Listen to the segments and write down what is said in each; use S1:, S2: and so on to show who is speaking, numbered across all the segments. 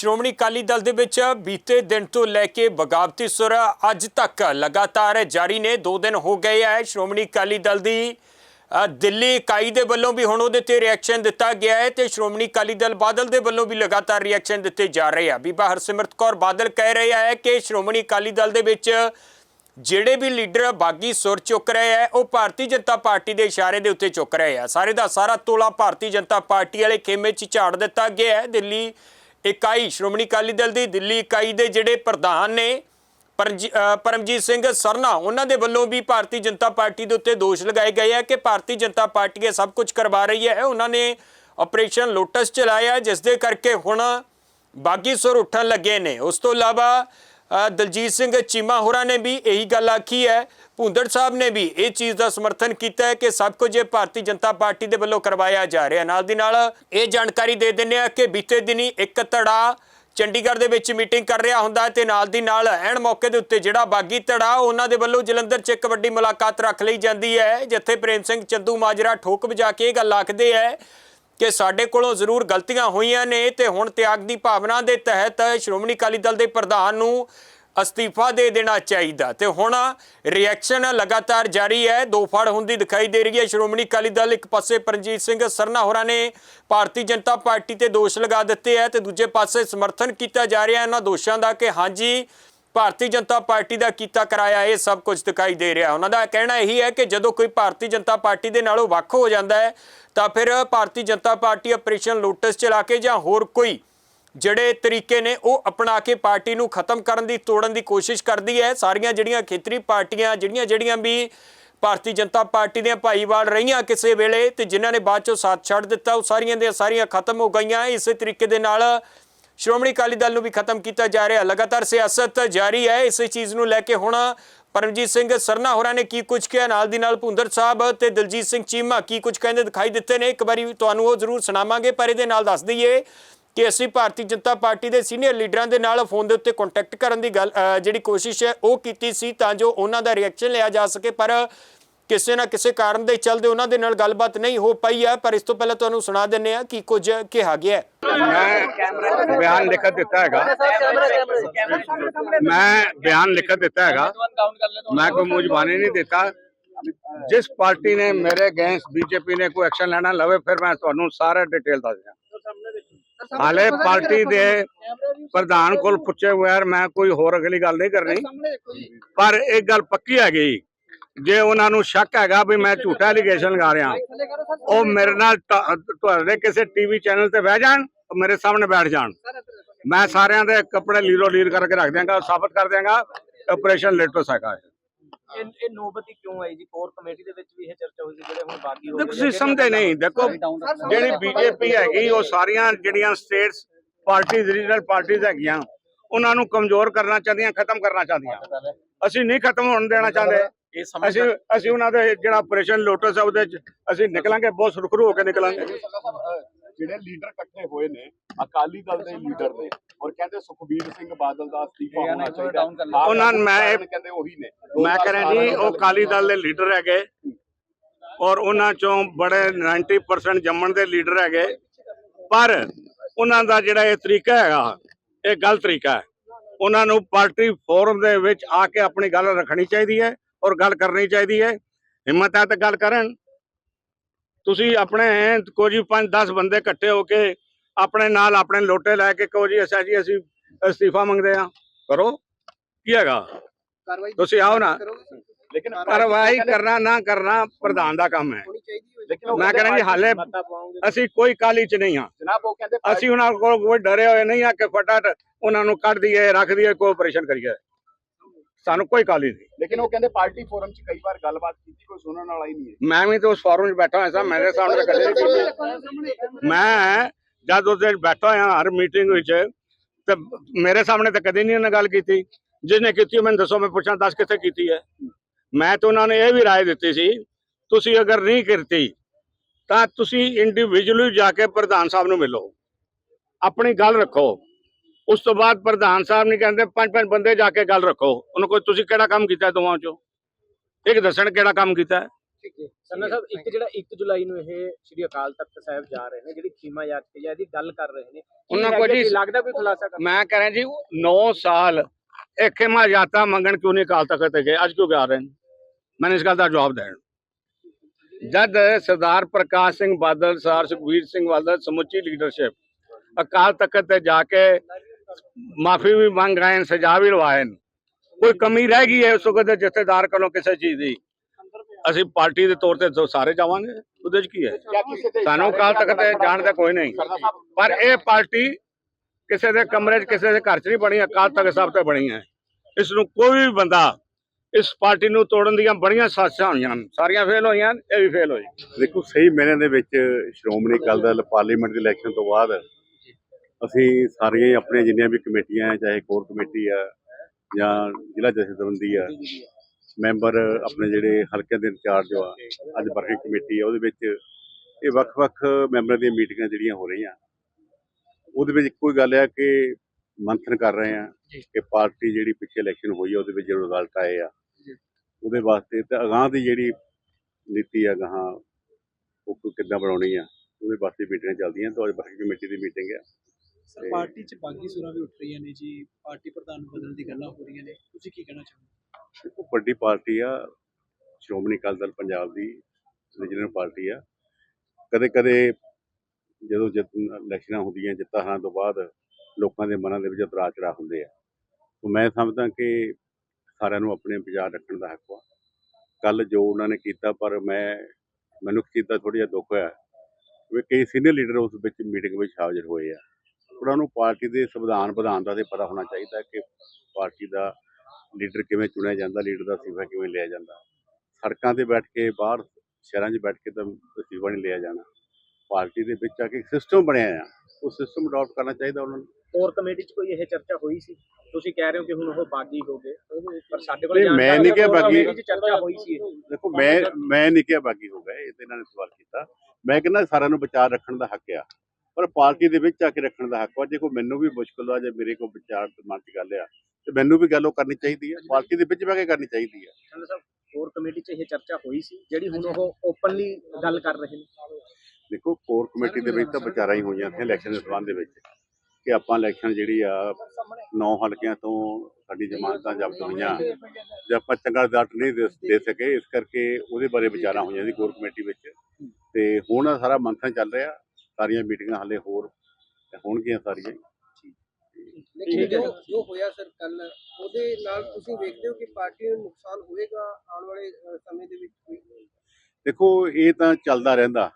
S1: ਸ਼੍ਰੋਮਣੀ ਅਕਾਲੀ ਦਲ ਦੇ ਵਿੱਚ ਬੀਤੇ ਦਿਨ ਤੋਂ ਲੈ ਕੇ ਬਗਾਵਤੀ ਸੁਰ ਅੱਜ ਤੱਕ ਲਗਾਤਾਰ ਜਾਰੀ ਨੇ। 2 ਦਿਨ ਹੋ ਗਏ ਹੈ ਸ਼੍ਰੋਮਣੀ ਅਕਾਲੀ ਦਲ ਦੀ। ਦਿੱਲੀ ਇਕਾਈ ਦੇ ਵੱਲੋਂ ਵੀ ਹੁਣ ਉਹਦੇ ਤੇ ਰਿਐਕਸ਼ਨ ਦਿੱਤਾ ਗਿਆ ਹੈ ਤੇ ਸ਼੍ਰੋਮਣੀ ਅਕਾਲੀ ਦਲ ਬਾਦਲ ਦੇ ਵੱਲੋਂ ਵੀ ਲਗਾਤਾਰ ਰਿਐਕਸ਼ਨ ਦਿੱਤੇ ਜਾ ਰਹੇ ਆ। ਬੀਬਾ ਹਰਸਿਮਰਤ ਕੌਰ ਬਾਦਲ ਕਹਿ ਰਹੇ ਹੈ ਕਿ ਸ਼੍ਰੋਮਣੀ ਅਕਾਲੀ ਦਲ ਦੇ ਵਿੱਚ ਜਿਹੜੇ ਵੀ ਲੀਡਰ ਬਾਗੀ ਸੁਰ ਚੁੱਕ ਰਹੇ ਆ ਉਹ ਭਾਰਤੀ ਜਨਤਾ ਪਾਰਟੀ ਦੇ ਇਸ਼ਾਰੇ ਦੇ ਉੱਤੇ ਚੁੱਕ ਰਹੇ ਆ। ਸਾਰੇ ਦਾ ਸਾਰਾ ਤੋਲਾ ਭਾਰਤੀ ਜਨਤਾ ਪਾਰਟੀ ਵਾਲੇ ਖੇਮੇ 'ਚ ਝਾੜ ਦਿੱਤਾ ਗਿਆ ਹੈ। ਦਿੱਲੀ ਇਕਾਈ ਸ਼੍ਰੋਮਣੀ ਅਕਾਲੀ ਦਲ ਦੀ ਦਿੱਲੀ ਇਕਾਈ ਦੇ ਜਿਹੜੇ ਪ੍ਰਧਾਨ ਨੇ ਪਰਮਜੀ- ਅ, ਪਰਮਜੀਤ ਸਿੰਘ ਸਰਨਾ ਉਹਨਾਂ ਦੇ ਵੱਲੋਂ ਵੀ ਭਾਰਤੀ ਜਨਤਾ ਪਾਰਟੀ ਦੇ ਉੱਤੇ ਦੋਸ਼ ਲਗਾਏ ਗਏ ਆ ਕਿ ਭਾਰਤੀ ਜਨਤਾ ਪਾਰਟੀ ਇਹ ਸਭ ਕੁਝ ਕਰਵਾ ਰਹੀ ਹੈ। ਉਹਨਾਂ ਨੇ ਆਪਰੇਸ਼ਨ ਲੋਟਸ ਚਲਾਇਆ ਜਿਸ ਦੇ ਕਰਕੇ ਹੁਣ ਬਾਗੀ ਸੁਰ ਉੱਠਣ ਲੱਗੇ ਨੇ। ਉਸ ਤੋਂ ਇਲਾਵਾ ਦਲਜੀਤ ਸਿੰਘ ਚੀਮਾ ਹੋਰਾਂ ਨੇ ਵੀ ਇਹੀ ਗੱਲ ਆਖੀ ਹੈ। ਭੁੰਦੜ ਸਾਹਿਬ ਨੇ ਵੀ ਇਹ ਚੀਜ਼ ਦਾ ਸਮਰਥਨ ਕੀਤਾ ਹੈ ਕਿ ਸਭ ਕੁਝ ਇਹ ਭਾਰਤੀ ਜਨਤਾ ਪਾਰਟੀ ਦੇ ਵੱਲੋਂ ਕਰਵਾਇਆ ਜਾ ਰਿਹਾ ਨਾਲ ਦੀ ਨਾਲ ਇਹ ਜਾਣਕਾਰੀ ਦੇ ਦਿੰਦੇ ਆ ਕਿ ਬੀਤੇ ਦਿਨੀ ਇੱਕ ਧੜਾ ਚੰਡੀਗੜ੍ਹ ਦੇ ਵਿੱਚ ਮੀਟਿੰਗ ਕਰ ਰਿਹਾ ਹੁੰਦਾ ਹੈ ਤੇ ਨਾਲ ਦੀ ਨਾਲ ਐਨ ਮੌਕੇ ਦੇ ਉੱਤੇ ਜਿਹੜਾ ਬਾਗੀ ਧੜਾ, ਉਹਨਾਂ ਦੇ ਵੱਲੋਂ ਜਲੰਧਰ 'ਚ ਇੱਕ ਵੱਡੀ ਮੁਲਾਕਾਤ ਰੱਖ ਲਈ ਜਾਂਦੀ ਹੈ, ਜਿੱਥੇ ਪ੍ਰੇਮ ਸਿੰਘ ਚੰਦੂ ਮਾਜਰਾ ਠੋਕ ਵਜਾ ਕੇ ਇਹ ਗੱਲ ਆਖਦੇ ਹੈ ਕਿ ਸਾਡੇ ਕੋਲੋਂ ਜ਼ਰੂਰ ਗਲਤੀਆਂ ਹੋਈਆਂ ਨੇ ਤੇ ਹੁਣ ਤਿਆਗ ਦੀ ਭਾਵਨਾ ਦੇ ਤਹਿਤ ਸ਼੍ਰੋਮਣੀ ਅਕਾਲੀ ਦਲ ਦੇ ਪ੍ਰਧਾਨ ਨੂੰ ਅਸਤੀਫਾ ਦੇ ਦੇਣਾ ਚਾਹੀਦਾ। ਤੇ ਹੁਣ ਰਿਐਕਸ਼ਨ ਲਗਾਤਾਰ ਜਾਰੀ ਹੈ। ਦੋ ਫੜ ਹੁੰਦੀ ਦਿਖਾਈ ਦੇ ਰਹੀ ਹੈ। ਸ਼੍ਰੋਮਣੀ ਅਕਾਲੀ ਦਲ ਇੱਕ ਪਾਸੇ ਪਰਮਜੀਤ ਸਿੰਘ ਸਰਨਾ ਹੋਰਾਂ ਨੇ ਭਾਰਤੀ ਜਨਤਾ ਪਾਰਟੀ ਤੇ ਦੋਸ਼ ਲਗਾ ਦਿੱਤੇ ਹੈ ਤੇ ਦੂਜੇ ਪਾਸੇ ਸਮਰਥਨ ਕੀਤਾ ਜਾ ਰਿਹਾ। ਇਹਨਾਂ ਦੋਸ਼ਾਂ ਦਾ ਕਿ ਹਾਂਜੀ ਭਾਰਤੀ ਜਨਤਾ ਪਾਰਟੀ ਦਾ ਕੀਤਾ ਕਰਾਇਆ, ਇਹ ਸਭ ਕੁਝ ਦਿਖਾਈ ਦੇ ਰਿਹਾ। ਉਹਨਾਂ ਦਾ ਕਹਿਣਾ ਇਹੀ ਹੈ ਕਿ ਜਦੋਂ ਕੋਈ ਭਾਰਤੀ ਜਨਤਾ ਪਾਰਟੀ ਦੇ ਨਾਲੋਂ ਵੱਖ ਹੋ ਜਾਂਦਾ ਹੈ, ਤਾਂ ਫਿਰ Bharatiya Janata party operation lotus ਚਲਾ ਕੇ ਜਾਂ ਹੋਰ ਕੋਈ ਜਿਹੜੇ ਤਰੀਕੇ ਨੇ, ਉਹ ਅਪਣਾ ਕੇ ਪਾਰਟੀ ਨੂੰ ਖਤਮ ਕਰਨ ਦੀ, ਤੋੜਨ ਦੀ ਕੋਸ਼ਿਸ਼ ਕਰਦੀ ਹੈ। ਸਾਰੀਆਂ ਜਿਹੜੀਆਂ ਖੇਤਰੀ ਪਾਰਟੀਆਂ, ਜਿਹੜੀਆਂ ਜਿਹੜੀਆਂ ਵੀ ਭਾਰਤੀ ਜਨਤਾ ਪਾਰਟੀ ਦੀਆਂ ਭਾਈਵਾਲ ਰਹੀਆਂ ਕਿਸੇ ਵੇਲੇ ਤੇ ਜਿਨ੍ਹਾਂ ਨੇ ਬਾਅਦ ਚੋਂ ਸਾਥ ਛੱਡ ਦਿੱਤਾ, ਉਹ ਸਾਰੀਆਂ ਦੀਆਂ ਸਾਰੀਆਂ ਖਤਮ ਹੋ ਗਈਆਂ। ਇਸੇ ਤਰੀਕੇ ਦੇ ਨਾਲ ਸ਼੍ਰੋਮਣੀ ਅਕਾਲੀ ਦਲ ਨੂੰ ਵੀ ਖਤਮ ਕੀਤਾ ਜਾ ਰਿਹਾ। ਲਗਾਤਾਰ ਸਿਆਸਤ ਜਾਰੀ ਹੈ। ਇਸੇ ਚੀਜ਼ ਨੂੰ ਲੈ ਕੇ ਹੁਣ ਪਰਮਜੀਤ ਸਿੰਘ ਸਰਨਾ ਹੋਰਾਂ ਨੇ ਕੀ ਕੁਝ ਕਿਹਾ? ਨਾਲ ਦੀ ਨਾਲ ਭੁੰਦਰ ਸਾਹਿਬ ਤੇ ਦਲਜੀਤ ਸਿੰਘ ਚੀਮਾ ਕੀ ਕੁਝ ਕਹਿੰਦੇ ਦਿਖਾਈ ਦਿੱਤੇ ਨੇ? ਇੱਕ ਵਾਰੀ ਤੁਹਾਨੂੰ ਉਹ ਜ਼ਰੂਰ ਸੁਣਾਵਾਂਗੇ, ਪਰ ਇਹਦੇ ਨਾਲ ਦੱਸ ਦਈਏ ਕਿ ਅਸੀਂ ਭਾਰਤੀ ਜਨਤਾ ਪਾਰਟੀ ਦੇ ਸੀਨੀਅਰ ਲੀਡਰਾਂ ਦੇ ਨਾਲ ਫੋਨ ਦੇ ਉੱਤੇ ਕੰਟੈਕਟ ਕਰਨ ਦੀ ਗੱਲ ਜਿਹੜੀ ਕੋਸ਼ਿਸ਼ ਹੈ ਉਹ ਕੀਤੀ ਸੀ ਤਾਂ ਜੋ ਉਹਨਾਂ ਦਾ ਰਿਐਕਸ਼ਨ ਲਿਆ ਜਾ ਸਕੇ। ਪਰ ਕਿਸੇ ਨਾ ਕਿਸੇ ਕਾਰਨ ਦੇ ਚੱਲਦੇ ਉਹਨਾਂ ਦੇ ਨਾਲ ਗੱਲਬਾਤ ਨਹੀਂ ਹੋ ਪਾਈ ਹੈ ਪਰ ਇਸ ਤੋਂ ਪਹਿਲਾਂ ਤੁਹਾਨੂੰ ਸੁਣਾ ਦਿੰਨੇ ਆ ਕੀ ਕੁਝ ਕਿਹਾ ਗਿਆ
S2: ਮੈਂ ਬਿਆਨ ਲਿਖ ਦਿੱਤਾ ਹੈਗਾ। ਮੈਂ ਬਿਆਨ ਲਿਖ ਦਿੱਤਾ ਹੈਗਾ। ਮੈਂ ਕੋਈ ਮੁਜਬਾਨੀ ਨਹੀਂ ਦਿੱਤਾ। ਜਿਸ ਪਾਰਟੀ ਨੇ ਮੇਰੇ ਅਗੇਂਸਟ ਬੀਜੇਪੀ ਨੇ ਕੋਈ ਐਕਸ਼ਨ ਲੈਣਾ ਲਵੇ, ਫਿਰ ਮੈਂ ਤੁਹਾਨੂੰ ਸਾਰਾ ਡਿਟੇਲ ਦੱਸ ਦਿਆਂ। ਹਾਲੇ ਪਾਰਟੀ ਦੇ ਪ੍ਰਧਾਨ ਕੋਲ ਪੁੱਛੇ ਬਗੈਰ ਮੈਂ ਕੋਈ ਹੋਰ ਅਗਲੀ ਗੱਲ ਨਹੀਂ ਕਰਨੀ। ਪਰ ਇਹ ਗੱਲ ਪੱਕੀ ਹੈਗੀ। ਜੇ ਉਹਨਾਂ ਨੂੰ ਸ਼ੱਕ ਹੈਗਾ ਵੀ ਮੈਂ ਝੂਠਾ ਐਲੀਗੇਸ਼ਨ ਲਗਾ ਰਿਹਾ ਉਹ ਮੇਰੇ ਨਾਲ ਤੁਹਾਡੇ ਕਿਸੇ ਟੀਵੀ ਚੈਨਲ ਤੇ ਬਹਿ ਜਾਣ ਮੇਰੇ ਸਾਹਮਣੇ ਬੈਠ ਜਾਣ। ਮੈਂ ਸਾਰਿਆਂ ਦੇ ਕੱਪੜੇ ਲੀਰੋ ਲੀਰ ਕਰਕੇ ਰੱਖ ਦਿਆਂਗਾ ਸਾਬਤ ਕਰ ਦਿਆਂਗਾ ਆਪਰੇਸ਼ਨ ਲੇਟੋਸ ਹੈਗਾ ਇਹ।
S3: ਇਹ ਨੋਬਤੀ ਕਿਉਂ ਆਈ ਜੀ? ਕੋਰ ਕਮੇਟੀ ਦੇ ਵਿੱਚ ਵੀ ਇਹ ਚਰਚਾ ਹੋਈ ਸੀ ਜਿਹੜੇ ਹੁਣ ਬਾਗੀ ਹੋ
S2: ਦੇਖੋ ਤੁਸੀਂ ਸਮਝਦੇ ਨਹੀਂ ਦੇਖੋ ਜਿਹੜੀ ਬੀਜੇਪੀ ਹੈਗੀ ਉਹ ਸਾਰੀਆਂ ਜਿਹੜੀਆਂ ਸਟੇਟਸ ਪਾਰਟੀਆਂ ਰੀਜਨਲ ਪਾਰਟੀਆਂ ਹੈਗੀਆਂ ਉਹਨਾਂ ਨੂੰ ਕਮਜ਼ੋਰ ਕਰਨਾ ਚਾਹੁੰਦੀਆਂ ਖਤਮ ਕਰਨਾ ਚਾਹੁੰਦੀਆਂ। ਅਸੀਂ ਨਹੀਂ ਖਤਮ ਹੋਣ ਦੇਣਾ ਚਾਹੁੰਦੇ।
S3: ਇਹ ਸਮਝ
S2: ਅਸੀਂ ਅਸੀਂ ਉਹਨਾਂ ਦੇ ਜਿਹੜਾ ਆਪਰੇਸ਼ਨ ਲੋਟਸ ਹੈ ਉਹਦੇ ਚ ਅਸੀਂ ਨਿਕਲਾਂਗੇ ਬਹੁਤ ਸੁਰਖਰੂ ਹੋ ਕੇ ਨਿਕਲਾਂਗੇ।
S4: ਜਿਹੜੇ ਲੀਡਰ ਇਕੱਠੇ ਹੋਏ ਨੇ ਅਕਾਲੀ ਦਲ ਦੇ ਲੀਡਰ ਨੇ ਔਰ ਕਹਿੰਦੇ ਸੁਖਬੀਰ ਸਿੰਘ ਬਾਦਲ ਦਾ ਅਸਤੀਫਾ ਹੋਣਾ ਚਾਹੀਦਾ।
S2: ਉਹਨਾਂ ਨੂੰ ਮੈਂ
S4: ਕਹਿੰਦੇ ਉਹੀ ਨੇ।
S2: ਮੈਂ ਕਹ ਰਿਹਾ ਜੀ ਉਹ ਕਾਲੀ ਦਲ ਦੇ ਲੀਡਰ ਹੈਗੇ ਔਰ ਉਹਨਾਂ ਚੋਂ ਬੜੇ 90% ਜੰਮਣ ਦੇ ਲੀਡਰ ਹੈਗੇ। ਪਰ ਉਹਨਾਂ ਦਾ ਜਿਹੜਾ ਇਹ ਤਰੀਕਾ ਹੈਗਾ ਇਹ ਗਲਤ ਤਰੀਕਾ ਹੈ। ਉਹਨਾਂ ਨੂੰ ਪਾਰਟੀ ਫੋਰਮ ਦੇ ਵਿੱਚ ਆ ਕੇ ਆਪਣੀ ਗੱਲ ਰੱਖਣੀ ਚਾਹੀਦੀ ਹੈ। ਔਰ ਗੱਲ ਕਰਨੀ ਚਾਹੀਦੀ ਹੈ। ਹਿੰਮਤ ਹੈ ਤਾਂ ਗੱਲ ਕਰਨ। ਤੁਸੀਂ ਆਪਣੇ ਕੋਈ 5-10 ਬੰਦੇ ਇਕੱਠੇ ਹੋ ਕੇ ਆਪਣੇ ਨਾਲ ਆਪਣੇ ਲੋਟੇ ਲੈ ਕੇ ਕਹੋ ਜੀ ਅੱਛਾ ਜੀ ਅਸੀਂ ਅਸਤੀਫਾ ਮੰਗਦੇ ਆ ਕਰੋ। ਕੀ ਹੈਗਾ? ਤੁਸੀਂ ਆਓ ਨਾ।
S4: ਲੇਕਿਨ
S2: ਕਾਰਵਾਈ ਕਰਨਾ ਨਾ ਕਰਨਾ ਪ੍ਰਧਾਨ ਦਾ ਕੰਮ ਹੈ। ਮੈਂ
S4: ਕਹਿੰਦੇ
S2: ਜੀ ਹਾਲੇ ਅਸੀਂ ਕੋਈ ਕਾਲੀ ਚ ਨਹੀਂ ਹਾਂ।
S4: ਜਨਾਬ ਉਹ ਕਹਿੰਦੇ
S2: ਅਸੀਂ ਉਹਨਾਂ ਕੋਲ ਕੋਈ ਡਰੇ ਹੋਏ ਨਹੀਂ ਆ ਕਿ ਫਟਾਫਟ ਉਹਨਾਂ ਨੂੰ ਕੱਢ ਦਈਏ ਰੱਖ ਦਈਏ ਕੋਈ ਆਪਰੇਸ਼ਨ ਕਰੀਏ। ਸਾਨੂੰ ਕੋਈ ਕਾਲੀ ਨਹੀਂ।
S4: ਲੇਕਿਨ ਉਹ ਕਹਿੰਦੇ ਪਾਰਟੀ ਫੋਰਮ 'ਚ ਕਈ ਵਾਰ ਗੱਲਬਾਤ ਕੀਤੀ ਕੋਈ ਸੁਣਨ ਵਾਲਾ ਹੀ ਨਹੀਂ ਹੈ।
S2: ਮੈਂ ਵੀ ਤਾਂ ਉਸ ਫੋਰਮ 'ਚ ਬੈਠਾ ਹੋਇਆ ਸਾਂ ਮੇਰੇ ਸਾਹਮਣੇ ਕਦੇ ਨਹੀਂ ਕੀਤੀ ਮੈਂ ਜਦ ਉਸ ਦਿਨ ਬੈਠਾ ਹੋਇਆ ਹਰ ਮੀਟਿੰਗ ਵਿੱਚ ਤੇ ਮੇਰੇ ਸਾਹਮਣੇ ਤਾਂ ਕਦੇ ਨਹੀਂ ਉਹਨਾਂ ਗੱਲ ਕੀਤੀ। ਜਿਹਨੇ ਕੀਤੀ ਉਹ ਮੈਨੂੰ ਦੱਸੋ ਮੈਂ ਪੁੱਛਾਂ ਦੱਸ ਕਿੱਥੇ ਕੀਤੀ ਹੈ? ਮੈਂ ਤਾਂ ਉਹਨਾਂ ਨੇ ਇਹ ਵੀ ਰਾਏ ਦਿੱਤੀ ਸੀ ਤੁਸੀਂ ਅਗਰ ਨਹੀਂ ਕੀਤੀ ਤਾਂ ਤੁਸੀਂ ਇੰਡੀਵਿਜੂਅਲੀ ਜਾ ਕੇ ਪ੍ਰਧਾਨ ਸਾਹਿਬ ਨੂੰ ਮਿਲੋ। ਆਪਣੀ ਗੱਲ ਰੱਖੋ। ਉਸ ਤੋਂ ਬਾਅਦ ਪ੍ਰਧਾਨ ਸਾਹਿਬ ਨੇ ਕਹਿੰਦੇ ਪੰਜ ਪੰਜ ਬੰਦੇ ਜਾ ਕੇ ਗੱਲ ਰੱਖੋ। ਉਹਨਾਂ ਕੋਈ ਤੁਸੀਂ ਕਿਹੜਾ ਕੰਮ ਕੀਤਾ ਦੋਵਾਂ ਚੋਂ? ਇੱਕ ਦੱਸਣ ਕਿਹੜਾ ਕੰਮ ਕੀਤਾ। ਠੀਕ ਹੈ।
S3: ਸਰਨਾ ਸਾਹਿਬ ਇੱਕ ਜਿਹੜਾ 1 ਜੁਲਾਈ ਨੂੰ ਇਹ ਸ਼੍ਰੀ ਅਕਾਲ ਤਖਤ ਸਾਹਿਬ ਜਾ ਰਹੇ ਨੇ ਜਿਹੜੀ ਖੀਮਾ ਯਾਤਰਾ ਤੇ ਇਹਦੀ ਗੱਲ ਕਰ ਰਹੇ ਨੇ।
S2: ਉਹਨਾਂ ਕੋਲ ਜੀ
S3: ਲੱਗਦਾ ਕੋਈ ਖੁਲਾਸਾ ਕਰ
S2: ਮੈਂ ਕਹ ਰਿਹਾ ਜੀ 9 ਸਾਲ ਇਹ ਖੀਮਾ ਯਾਤਰਾ ਮੰਗਣ ਕਿਉਂ ਨਹੀਂ ਅਕਾਲ ਤਖਤ ਤੇ ਗਏ? ਅੱਜ ਕਿਉਂ ਜਾ ਰਹੇ ਨੇ? ਮੈਨੂੰ ਇਸ ਗੱਲ ਦਾ ਜਵਾਬ ਦੇਣ ਜਦ ਸਰਦਾਰ ਪ੍ਰਕਾਸ਼ ਸਿੰਘ ਬਾਦਲ ਸਰ ਸੁਖਵੀਰ ਸਿੰਘ ਬਾਦਲ ਸਮੁੱਚੀ ਲੀਡਰਸ਼ਿਪ ਅਕਾਲ ਤਖਤ ਤੇ ਜਾ ਕੇ ਮਾਫੀ ਵੀ ਮੰਗ ਰਹੇ ਨੇ ਸਜ਼ਾ ਵੀ ਲਵਾਏ ਨੇ ਕੋਈ ਕਮੀ ਰਹਿ ਗਈ ਹੈ, ਉਸ ਕਦੇ ਜਥੇਦਾਰ ਕੋਲੋਂ ਕਿਸੇ ਚੀਜ਼ ਦੀ? ਅਸੀਂ ਪਾਰਟੀ ਦੇ ਤੌਰ ਤੇ ਸਾਰੇ ਜਾਵਾਂਗੇ, ਉਹਦੇ ਚ ਕੀ ਹੈ? ਸਾਨੂੰ ਕਾਲ ਤੱਕ ਤੇ ਜਾਣ ਦਾ ਕੋਈ ਨਹੀਂ। ਪਰ ਇਹ ਪਾਰਟੀ ਕਿਸੇ ਦੇ ਕਮਰੇ 'ਚ, ਕਿਸੇ ਦੇ ਘਰ 'ਚ ਨਹੀਂ ਬਣੀ, ਅਕਾਲ ਤਖਤ ਸਾਹਿਬ ਤੇ ਬਣੀ ਹੈ। ਇਸ ਨੂੰ ਕੋਈ ਵੀ ਬੰਦਾ ਇਸ ਪਾਰਟੀ ਨੂੰ ਤੋੜਨ ਦੀਆਂ ਬੜੀਆਂ ਸਾਜ਼ਾਂ ਹੋਈਆਂ ਸਾਰੀਆਂ ਫੇਲ ਹੋਈਆਂ ਇਹ ਵੀ ਫੇਲ ਹੋਈ।
S5: ਦੇਖੋ, ਸਹੀ ਮੈਨੇ ਦੇ ਵਿੱਚ ਸ਼੍ਰੋਮਣੀ ਅਕਾਲੀ ਦਲ ਪਾਰਲੀਮੈਂਟ ਦੇ ਇਲੈਕਸ਼ਨ ਤੋਂ ਬਾਅਦ ਅਸੀਂ ਸਾਰੀਆਂ ਆਪਣੀਆਂ ਜਿੰਨੀਆਂ ਵੀ ਕਮੇਟੀਆਂ ਚਾਹੇ ਕੋਰ ਕਮੇਟੀ ਆ ਜਾਂ ਜ਼ਿਲ੍ਹਾ ਜਥੇਬੰਦੀ ਆ ਮੈਂਬਰ ਆਪਣੇ ਜਿਹੜੇ ਹਲਕੇ ਦੇ ਇੰਚਾਰਜ ਆ ਅੱਜ ਵਰਕਿੰਗ ਕਮੇਟੀ ਆ ਉਹਦੇ ਵਿੱਚ ਇਹ ਵੱਖ-ਵੱਖ ਮੈਂਬਰਾਂ ਦੀਆਂ ਮੀਟਿੰਗਾਂ ਜਿਹੜੀਆਂ ਹੋ ਰਹੀਆਂ। ਉਹਦੇ ਵਿੱਚ ਇੱਕੋ ਹੀ ਗੱਲ ਹੈ ਕਿ ਮੰਥਨ ਕਰ ਰਹੇ ਆ ਕਿ ਪਾਰਟੀ ਜਿਹੜੀ ਪਿੱਛੇ ਇਲੈਕਸ਼ਨ ਹੋਈ ਆ ਉਹਦੇ ਵਿੱਚ ਜਿਹੜੇ ਰਿਜ਼ਲਟ ਆਏ ਆ। ਉਹਦੇ ਵਾਸਤੇ ਤੇ ਅਗਾਂਹ ਦੀ ਜਿਹੜੀ ਨੀਤੀ ਆ ਗਾਹਾਂ ਉਹ ਕਿੱਦਾਂ ਬਣਾਉਣੀ ਆ ਉਹਦੇ ਵਾਸਤੇ ਮੀਟਿੰਗਾਂ ਚੱਲਦੀਆਂ। ਤਾਂ ਅੱਜ ਵਰਕਿੰਗ ਕਮੇਟੀ ਦੀ ਮੀਟਿੰਗ ਆ।
S6: ਸਰ ਪਾਰਟੀ 'ਚ ਬਾਗੀ ਸੁਰਾਂ ਵੀ ਉੱਠ ਰਹੀਆਂ ਨੇ ਜੀ ਪਾਰਟੀ ਪ੍ਰਧਾਨ ਨੂੰ ਬਦਲਣ ਦੀ ਗੱਲਾਂ ਹੋ ਰਹੀਆਂ ਨੇ ਤੁਸੀਂ ਕੀ ਕਹਿਣਾ ਚਾਹੁੰਦੇ
S5: ਦੇਖੋ ਵੱਡੀ ਪਾਰਟੀ ਆ ਸ਼੍ਰੋਮਣੀ ਅਕਾਲੀ ਦਲ ਪੰਜਾਬ ਦੀ ਰੀਜਨਲ ਪਾਰਟੀ ਆ। ਕਦੇ ਕਦੇ ਜਦੋਂ ਜਿੱਤ ਇਲੈਕਸ਼ਨਾਂ ਹੁੰਦੀਆਂ ਜਿੱਤਾਂ ਹਾਰਾਂ ਤੋਂ ਬਾਅਦ ਲੋਕਾਂ ਦੇ ਮਨਾਂ ਦੇ ਵਿੱਚ ਉਤਰਾਅ ਚੜਾਅ ਹੁੰਦੇ ਆ। ਤਾਂ ਮੈਂ ਸਮਝਦਾ ਕਿ ਸਾਰਿਆਂ ਨੂੰ ਆਪਣੇ ਵਿਚਾਰ ਰੱਖਣ ਦਾ ਹੱਕ ਵਾ। ਕੱਲ ਜੋ ਉਹਨਾਂ ਨੇ ਕੀਤਾ ਪਰ ਮੈਂ ਮੈਨੂੰ ਦਾ ਥੋੜ੍ਹਾ ਜਿਹਾ ਦੁੱਖ ਹੋਇਆ। ਵੀ ਕਈ ਸੀਨੀਅਰ ਲੀਡਰ ਉਸ ਵਿੱਚ ਮੀਟਿੰਗ ਵਿੱਚ ਹਾਜ਼ਰ ਹੋਏ ਆ। ਉਹਨਾਂ ਨੂੰ ਪਾਰਟੀ ਦੇ ਸੰਵਿਧਾਨ ਵਿਧਾਨ ਦਾ ਤੇ ਪਤਾ ਹੋਣਾ ਚਾਹੀਦਾ ਕਿ ਪਾਰਟੀ ਦਾ ਲੀਡਰ ਕਿਵੇਂ ਚੁਣਿਆ ਜਾਂਦਾ ਲੀਡਰ ਦਾ ਅਸਤੀਫਾ ਕਿਵੇਂ ਲਿਆ ਜਾਂਦਾ। ਸੜਕਾਂ ਤੇ ਬੈਠ ਕੇ ਬਾਹਰ ਸ਼ਹਿਰਾਂ 'ਚ ਬੈਠ ਕੇ ਤਾਂ ਅਸਤੀਫਾ ਨਹੀਂ ਲਿਆ ਜਾਣਾ। ਪਾਰਟੀ ਦੇ ਵਿੱਚ ਆ ਕੇ ਸਿਸਟਮ ਬਣਿਆ ਆ। ਉਹ ਸਿਸਟਮ ਅਡਾਪਟ ਕਰਨਾ ਚਾਹੀਦਾ ਉਹਨਾਂ ਨੂੰ।
S3: ਕੋਰ ਕਮੇਟੀ 'ਚ ਕੋਈ ਇਹ ਚਰਚਾ ਹੋਈ ਸੀ? ਤੁਸੀਂ ਕਹਿ ਰਹੇ ਹੋ ਕਿ ਹੁਣ ਉਹ ਬਾਗੀ ਹੋ ਗਏ। ਪਰ ਸਾਡੇ ਕੋਲ ਜਾਣਕਾਰੀ
S5: ਮੈਂ ਨਹੀਂ ਕਿਹਾ ਬਾਗੀ।
S3: ਚਰਚਾ ਹੋਈ ਸੀ।
S5: ਦੇਖੋ ਮੈਂ ਮੈਂ ਨਹੀਂ ਕਿਹਾ ਬਾਗੀ ਹੋ ਗਏ ਇਹ ਤੇ ਇਹਨਾਂ ਨੇ ਸਵਾਲ ਕੀਤਾ। ਮੈਂ ਕਹਿੰਦਾ ਸਾਰਿਆਂ ਨੂੰ ਵਿਚਾਰ ਰੱਖਣ ਦਾ ਹੱਕ ਆ। ਪਰ ਪਾਰਟੀ ਦੇ ਵਿੱਚ ਆ ਕੇ ਰੱਖਣ ਦਾ ਹੱਕ ਆ ਜੇ ਕੋਈ ਮੈਨੂੰ ਵੀ ਮੁਸ਼ਕਲ ਆ ਜੇ ਮੇਰੇ ਕੋਲ ਵਿਚਾਰ ਤੇ ਮਨ 'ਚ ਗੱਲ ਆ ਤੇ ਮੈਨੂੰ ਵੀ ਗੱਲ ਉਹ ਕਰਨੀ ਚਾਹੀਦੀ ਆ। ਪਾਰਟੀ ਦੇ ਵਿੱਚ ਬਹਿ ਕੇ ਕਰਨੀ ਚਾਹੀਦੀ ਆ।
S3: ਸਾਹਿਬ ਕੋਰ ਕਮੇਟੀ 'ਚ ਇਹ ਚਰਚਾ ਹੋਈ ਸੀ ਜਿਹੜੀ ਹੁਣ ਉਹ ਓਪਨਲੀ ਗੱਲ ਕਰ ਰਹੇ ਨੇ?
S5: ਦੇਖੋ ਕੋਰ ਕਮੇਟੀ ਦੇ ਵਿੱਚ ਤਾਂ ਵਿਚਾਰਾਂ ਹੀ ਹੋਈਆਂ ਸੀ ਇਲੈਕਸ਼ਨ ਦੇ ਸੰਬੰਧ ਦੇ ਵਿੱਚ ਕਿ ਆਪਾਂ ਇਲੈਕਸ਼ਨ ਜਿਹੜੀ ਆ ਨੌ ਹਲਕਿਆਂ ਤੋਂ ਸਾਡੀ ਜ਼ਮਾਨਤਾਂ ਜ਼ਬਤ ਹੋਈਆਂ ਜੇ ਆਪਾਂ ਚੰਗਾ ਰਿਜ਼ਲਟ ਨਹੀਂ ਦੇ ਸਕੇ ਇਸ ਕਰਕੇ ਉਹਦੇ ਬਾਰੇ ਵਿਚਾਰਾਂ ਹੋਈਆਂ ਸੀ ਕੋਰ ਕਮੇਟੀ ਵਿੱਚ। ਤੇ ਹੁਣ ਸਾਰਾ ਮੰਥਨ ਚੱਲ ਰਿਹਾ ਸਾਰੀਆਂ ਮੀਟਿੰਗਾਂ ਹਾਲੇ ਹੋਰ ਹੋਣਗੀਆਂ ਸਾਰੀਆਂ।
S3: ਠੀਕ ਹੈ।
S7: ਜੋ ਜੋ ਹੋਇਆ ਸਰ ਕੱਲ ਉਹਦੇ ਨਾਲ ਤੁਸੀਂ ਵੇਖਦੇ ਹੋ ਕਿ ਪਾਰਟੀ ਨੂੰ ਨੁਕਸਾਨ ਹੋਏਗਾ ਆਉਣ ਵਾਲੇ ਅ, ਸਮੇਂ ਦੇ ਵਿੱਚ ਕੋਈ?
S5: ਦੇਖੋ ਇਹ ਤਾਂ ਚੱਲਦਾ ਰਹਿੰਦਾ।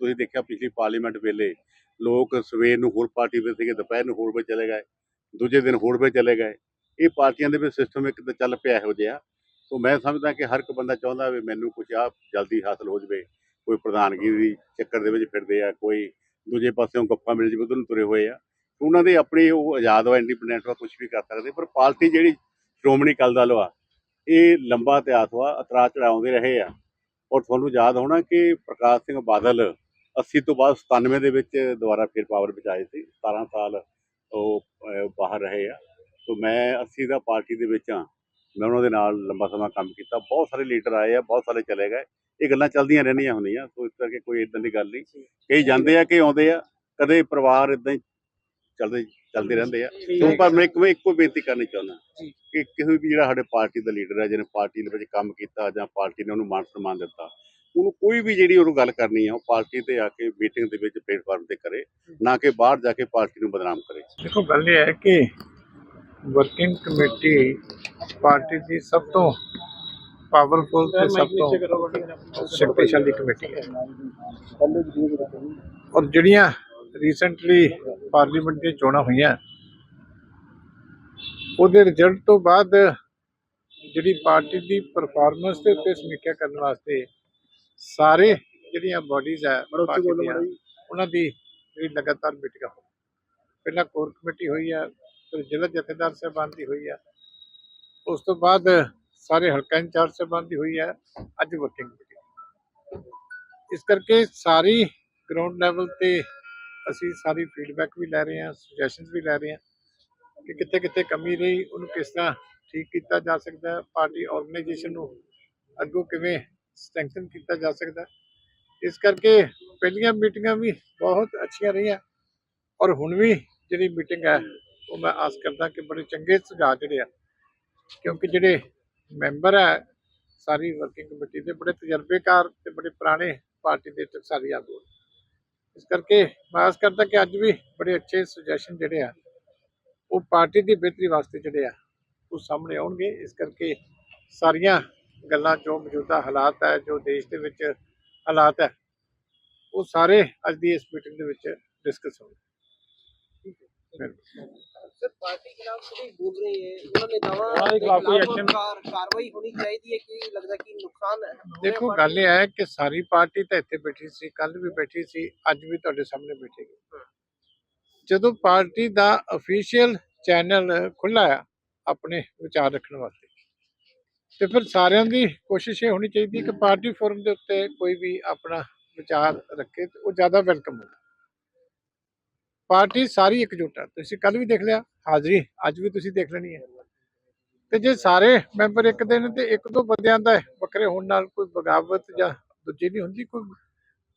S5: ਤੁਸੀਂ ਦੇਖਿਆ ਪਿਛਲੀ ਪਾਰਲੀਮੈਂਟ ਵੇਲੇ ਲੋਕ ਸਵੇਰ ਨੂੰ ਹੋਰ ਪਾਰਟੀ ਵਿੱਚ ਸੀਗੇ ਦੁਪਹਿਰ ਨੂੰ ਹੋਰ ਵਿੱਚ ਚਲੇ ਗਏ ਦੂਜੇ ਦਿਨ ਹੋਰ ਵਿੱਚ ਚਲੇ ਗਏ। ਇਹ ਪਾਰਟੀਆਂ ਦੇ ਵਿੱਚ ਸਿਸਟਮ ਇੱਕ ਤਾਂ ਚੱਲ ਪਿਆ ਇਹੋ ਜਿਹਾ। ਸੋ ਮੈਂ ਸਮਝਦਾ ਕਿ ਹਰ ਇੱਕ ਬੰਦਾ ਚਾਹੁੰਦਾ ਵੀ ਮੈਨੂੰ ਕੁਝ ਆ ਜਲਦੀ ਹਾਸਲ ਹੋ ਜਵੇ। ਕੋਈ ਪ੍ਰਧਾਨਗੀ ਦੀ ਚੱਕਰ ਦੇ ਵਿੱਚ ਫਿਰਦੇ ਆ ਕੋਈ ਦੂਜੇ ਪਾਸਿਓਂ ਗੱਪਾਂ ਮਿਲ ਜਵੇ, ਉਧਰ ਨੂੰ ਤੁਰੇ ਹੋਏ ਆ। ਉਹਨਾਂ ਦੇ ਆਪਣੀ ਉਹ ਆਜ਼ਾਦ ਵਾ ਇੰਡੀਪੈਂਡੈਂਟ ਵਾ ਕੁਝ ਵੀ ਕਰ ਸਕਦੇ, ਪਰ ਪਾਰਟੀ ਜਿਹੜੀ ਸ਼੍ਰੋਮਣੀ ਅਕਾਲੀ ਦਲ ਵਾ ਇਹ ਲੰਬਾ ਇਤਿਹਾਸ ਵਾ ਉਤਰਾਅ ਚੜਾਉਂਦੇ ਰਹੇ ਆ। ਔਰ ਤੁਹਾਨੂੰ ਯਾਦ ਹੋਣਾ ਕਿ ਪ੍ਰਕਾਸ਼ ਸਿੰਘ ਬਾਦਲ 80 ਤੋਂ ਬਾਅਦ 97 ਦੇ ਵਿੱਚ ਦੁਬਾਰਾ ਫਿਰ ਪਾਵਰ ਵਿੱਚ ਆਏ ਸੀ। 17 ਸਾਲ ਉਹ ਬਾਹਰ ਰਹੇ ਆ। ਸੋ ਮੈਂ 80 ਦਾ ਪਾਰਟੀ ਦੇ ਵਿੱਚ ਆ। ਮੈਂ ਉਹਨਾਂ ਦੇ ਨਾਲ ਲੰਬਾ ਸਮਾਂ ਕੰਮ ਕੀਤਾ ਬਹੁਤ ਸਾਰੇ ਲੀਡਰ ਆਏ ਆ ਬਹੁਤ ਸਾਰੇ ਚਲੇ ਗਏ। ਇਹ ਗੱਲਾਂ ਚੱਲਦੀਆਂ ਰਹਿੰਦੀਆਂ ਹੁੰਦੀਆਂ ਸੋ ਇਸ ਕਰਕੇ ਕੋਈ ਇਦਾਂ ਦੀ ਗੱਲ ਨਹੀਂ। ਕਈ ਜਾਂਦੇ ਆ ਕਿ ਆਉਂਦੇ ਆ ਕਦੇ ਪਰਿਵਾਰ ਇਦਾਂ ਹੀ ਚੱਲਦੇ ਚੱਲਦੇ ਰਹਿੰਦੇ ਆ। ਸੋ ਪਰ ਮੈਂ ਇੱਕ ਮੈਂ ਇੱਕੋ ਬੇਨਤੀ ਕਰਨੀ ਚਾਹੁੰਦਾ ਕਿ ਕਿਸੇ ਵੀ ਜਿਹੜਾ ਸਾਡੇ ਪਾਰਟੀ ਦਾ ਲੀਡਰ ਹੈ ਜਿਹਨੇ ਪਾਰਟੀ ਦੇ ਵਿੱਚ ਕੰਮ ਕੀਤਾ ਜਾਂ ਪਾਰਟੀ ਨੇ ਉਹਨੂੰ ਮਾਨ ਸਨਮਾਨ ਦਿੱਤਾ ਉਹਨੂੰ ਕੋਈ ਵੀ ਜਿਹੜੀ ਉਹਨੂੰ ਗੱਲ ਕਰਨੀ ਆ ਉਹ ਪਾਰਟੀ ਤੇ ਆ ਕੇ ਮੀਟਿੰਗ ਦੇ ਵਿੱਚ ਪਲੇਟਫਾਰਮ ਤੇ ਕਰੇ ਨਾ ਕਿ ਬਾਹਰ ਜਾ ਕੇ ਪਾਰਟੀ ਨੂੰ ਬਦਨਾਮ ਕਰੇ।
S8: ਦੇਖੋ ਗੱਲ ਇਹ ਹੈ ਕਿ ਵਰਕਿੰਗ ਕਮੇਟੀ ਪਾਰਟੀ ਦੀ ਸਭ ਤੋਂ ਪਾਵਰਫੁਲ ਤੇ ਸਭ ਤੋਂ ਸ਼ਕਤੀਸ਼ਾਲੀ ਕਮੇਟੀ ਹੈ। ਔਰ ਜਿਹੜੀਆਂ ਰੀਸੈਂਟਲੀ ਪਾਰਲੀਮੈਂਟ ਦੀਆਂ ਚੋਣਾਂ ਹੋਈਆਂ ਉਹਦੇ ਰਿਜ਼ਲਟ ਤੋਂ ਬਾਅਦ ਜਿਹੜੀ ਪਾਰਟੀ ਦੀ ਪਰਫਾਰਮੈਂਸ ਦੇ ਉੱਤੇ ਸਮੀਖਿਆ ਕਰਨ ਵਾਸਤੇ ਸਾਰੇ ਜਿਹੜੀਆਂ ਬਾਡੀਜ਼ ਹੈ ਪਾਰਟੀ ਦੀਆਂ ਉਹਨਾਂ ਦੀ ਜਿਹੜੀ ਲਗਾਤਾਰ ਮੀਟਿੰਗਾਂ ਪਹਿਲਾਂ ਕੋਰ ਕਮੇਟੀ ਹੋਈ ਹੈ ਫਿਰ ਜ਼ਿਲ੍ਹਾ ਜਥੇਦਾਰ ਸਾਹਿਬਾਨ ਦੀ ਹੋਈ ਹੈ ਉਸ ਤੋਂ ਬਾਅਦ ਸਾਰੇ ਹਲਕਾ ਇੰਚਾਰਜ ਸਾਹਿਬਾਨ ਦੀ ਹੋਈ ਹੈ ਅੱਜ ਵਰਕਿੰਗ ਇਸ ਕਰਕੇ ਸਾਰੀ ਗਰਾਊਂਡ ਲੈਵਲ ਤੇ ਅਸੀਂ ਸਾਰੀ ਫੀਡਬੈਕ ਵੀ ਲੈ ਰਹੇ ਹਾਂ ਸੁਜੈਸ਼ਨਸ ਵੀ ਲੈ ਰਹੇ ਹਾਂ ਕਿ ਕਿੱਥੇ ਕਿੱਥੇ ਕਮੀ ਰਹੀ, ਉਹਨੂੰ ਕਿਸ ਤਰ੍ਹਾਂ ਠੀਕ ਕੀਤਾ ਜਾ ਸਕਦਾ ਹੈ ਪਾਰਟੀ ਆਰਗੇਨਾਈਜੇਸ਼ਨ ਨੂੰ ਅੱਗੋਂ ਕਿਵੇਂ ਸਟਰੈਂਥਨ ਕੀਤਾ ਜਾ ਸਕਦਾ। ਇਸ ਕਰਕੇ ਪਹਿਲੀਆਂ ਮੀਟਿੰਗਾਂ ਵੀ ਬਹੁਤ ਅੱਛੀਆਂ ਰਹੀਆਂ ਔਰ ਹੁਣ ਵੀ ਜਿਹੜੀ ਮੀਟਿੰਗ ਹੈ ਉਹ ਮੈਂ ਆਸ ਕਰਦਾ ਕਿ ਬੜੇ ਚੰਗੇ ਸੁਝਾਅ ਜਿਹੜੇ ਆ, ਕਿਉਂਕਿ ਜਿਹੜੇ ਮੈਂਬਰ ਹੈ ਸਾਰੀ ਵਰਕਿੰਗ ਕਮੇਟੀ ਦੇ ਬੜੇ ਤਜਰਬੇਕਾਰ ਤੇ ਬੜੇ ਪੁਰਾਣੇ ਪਾਰਟੀ ਦੇ ਟਕਸਾਲੀ ਆਗੂ ਇਸ ਕਰਕੇ ਮੈਂ ਆਸ ਕਰਦਾ ਕਿ ਅੱਜ ਵੀ ਬੜੇ ਅੱਛੇ ਸੁਜੈਸ਼ਨ ਜਿਹੜੇ ਆ, ਉਹ ਪਾਰਟੀ ਦੀ ਬਿਹਤਰੀ ਵਾਸਤੇ ਜਿਹੜੇ ਆ, ਉਹ ਸਾਹਮਣੇ ਆਉਣਗੇ। ਇਸ ਕਰਕੇ ਸਾਰੀਆਂ ਗੱਲਾਂ ਜੋ ਮੌਜੂਦਾ ਹਾਲਾਤ ਹੈ ਜੋ ਦੇਸ਼ ਦੇ ਵਿੱਚ ਹਾਲਾਤ ਹੈ ਉਹ ਸਾਰੇ ਅੱਜ ਦੀ ਇਸ ਮੀਟਿੰਗ ਦੇ ਵਿੱਚ ਡਿਸਕਸ ਹੋਣਗੇ।
S7: ਸਰ ਪਾਰਟੀ ਖਿਲਾਫ ਸਿਰਫ ਬੋਲ ਰਹੀ ਹੈ।
S8: ਉਹਨਾਂ ਨੇਤਾਵਾਂ ਦੇ ਖਿਲਾਫ ਕੋਈ ਐਕਸ਼ਨ ਕਾਰਵਾਈ ਹੋਣੀ ਚੈਨਲ ਖੁੱਲਾ ਆ ਆਪਣੇ ਵਿਚਾਰ ਰੱਖਣ ਵਾਸਤੇ ਸਾਰਿਆਂ ਦੀ ਕੋਸ਼ਿਸ਼ ਇਹ ਹੋਣੀ ਚਾਹੀਦੀ ਪਾਰਟੀ ਫੋਰਮ ਦੇ ਉੱਤੇ ਕੋਈ ਵੀ ਆਪਣਾ ਵਿਚਾਰ ਰੱਖੇ ਉਹ ਜ਼ਿਆਦਾ ਵੈਲਕਮ ਹੋਵੇ। ਪਾਰਟੀ ਸਾਰੀ ਇਕਜੁੱਟ ਹੈ ਤੁਸੀਂ ਕੱਲ ਵੀ ਦੇਖ ਲਿਆ ਹਾਜ਼ਰੀ ਅੱਜ ਵੀ ਤੁਸੀਂ ਦੇਖ ਲੈਣੀ ਹੈ। ਤੇ ਜੇ ਸਾਰੇ ਮੈਂਬਰ ਇੱਕ ਦਿਨ ਤੇ ਇੱਕ ਦੋ ਬੰਦਿਆਂ ਦਾ ਵੱਖਰੇ ਹੋਣ ਨਾਲ ਕੋਈ ਬਗਾਵਤ ਜਾਂ ਦੂਜੀ ਨਹੀਂ ਹੁੰਦੀ ਕੋਈ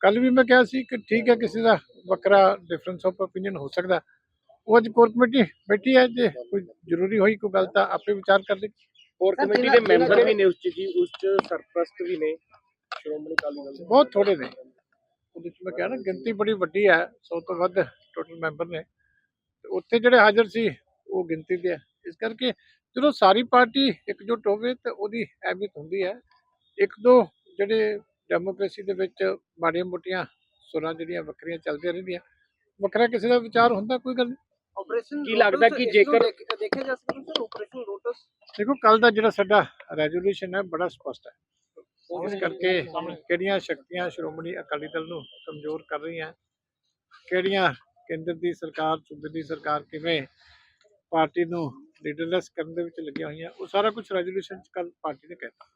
S8: ਕੱਲ ਵੀ ਮੈਂ ਕਿਹਾ ਸੀ ਕਿ ਠੀਕ ਹੈ ਕਿਸੇ ਦਾ ਵੱਖਰਾ ਡਿਫਰੈਂਸ ਆਫ ਓਪੀਨੀਅਨ ਹੋ ਸਕਦਾ। ਉਹ ਅੱਜ ਕੋਰ ਕਮੇਟੀ ਬੈਠੀ ਹੈ ਜੇ ਕੋਈ ਜ਼ਰੂਰੀ ਹੋਈ ਕੋਈ ਗੱਲ ਤਾਂ ਆਪੇ ਵਿਚਾਰ ਕਰ ਲਈ
S3: ਕੋਰ ਕਮੇਟੀ ਦੇ ਮੈਂਬਰ ਵੀ ਨੇ ਉਸ ਚ ਜੀ ਉਸ ਚ ਸਰਪ੍ਰਸਤ ਵੀ ਨੇ। ਸ਼੍ਰੋਮਣੀ ਅਕਾਲੀ ਦਲ
S8: ਬਹੁਤ ਥੋੜੇ ਨੇ। ਉਹਦੇ ਚ ਮੈਂ ਕਿਹਾ ਨਾ ਗਿਣਤੀ ਬੜੀ ਵੱਡੀ ਹੈ 100 ਤੋਂ ਵੱਧ ਟੋਟਲ ਮੈਂਬਰ ਨੇ। ਤੇ ਉੱਥੇ ਜਿਹੜੇ ਹਾਜ਼ਰ ਸੀ ਉਹ ਗਿਣਤੀ ਦੇ ਇਸ ਕਰਕੇ ਜਦੋਂ ਸਾਰੀ ਪਾਰਟੀ ਇਕਜੁੱਟ ਹੋਵੇ ਤੇ ਉਹਦੀ ਅਹਿਮੀਅਤ ਹੁੰਦੀ ਹੈ। ਇੱਕ ਦੋ ਜਿਹੜੇ ਡੈਮੋਕ੍ਰੇਸੀ ਦੇ ਵਿੱਚ ਮਾੜੀਆਂ ਮੋਟੀਆਂ ਸੁਰਾਂ ਜਿਹੜੀਆਂ ਵੱਖਰੀਆਂ ਚੱਲਦੀਆਂ ਰਹਿੰਦੀਆਂ ਵੱਖਰਾ ਕਿਸੇ ਦਾ ਵਿਚਾਰ ਹੁੰਦਾ ਕੋਈ ਗੱਲ
S7: ਆਪਰੇਸ਼ਨ
S3: ਕੀ ਲੱਗਦਾ ਕਿ ਜੇਕਰ-
S7: ਦੇਖਿਆ ਜਾ ਸਕਦਾ ਸਰ ਆਪਰੇਸ਼ਨ ਲੋਟਸ
S8: ਦੇਖੋ ਕੱਲ ਦਾ ਜਿਹੜਾ ਸਾਡਾ ਰੈਜ਼ੋਲੂਸ਼ਨ ਹੈ ਬੜਾ ਸਪਸ਼ਟ ਹੈ। ਇਸ ਕਰਕੇ ਕਿਹੜੀਆਂ ਸ਼ਕਤੀਆਂ ਸ਼੍ਰੋਮਣੀ ਅਕਾਲੀ ਦਲ ਨੂੰ ਕਮਜ਼ੋਰ ਕਰ ਰਹੀਆਂ? ਕਿਹੜੀਆਂ ਕੇਂਦਰ ਦੀ ਸਰਕਾਰ ਸੂਬੇ ਦੀ ਸਰਕਾਰ ਕਿਵੇਂ ਪਾਰਟੀ ਨੂੰ ਲੀਡਰਲੈਸ ਕਰਨ ਦੇ ਵਿੱਚ ਲੱਗੀਆਂ ਹੋਈਆਂ? ਉਹ ਸਾਰਾ ਕੁਝ ਰੈਜ਼ੋਲੂਸ਼ਨ ਚ ਕੱਲ ਪਾਰਟੀ ਨੇ ਕਹਿਤਾ।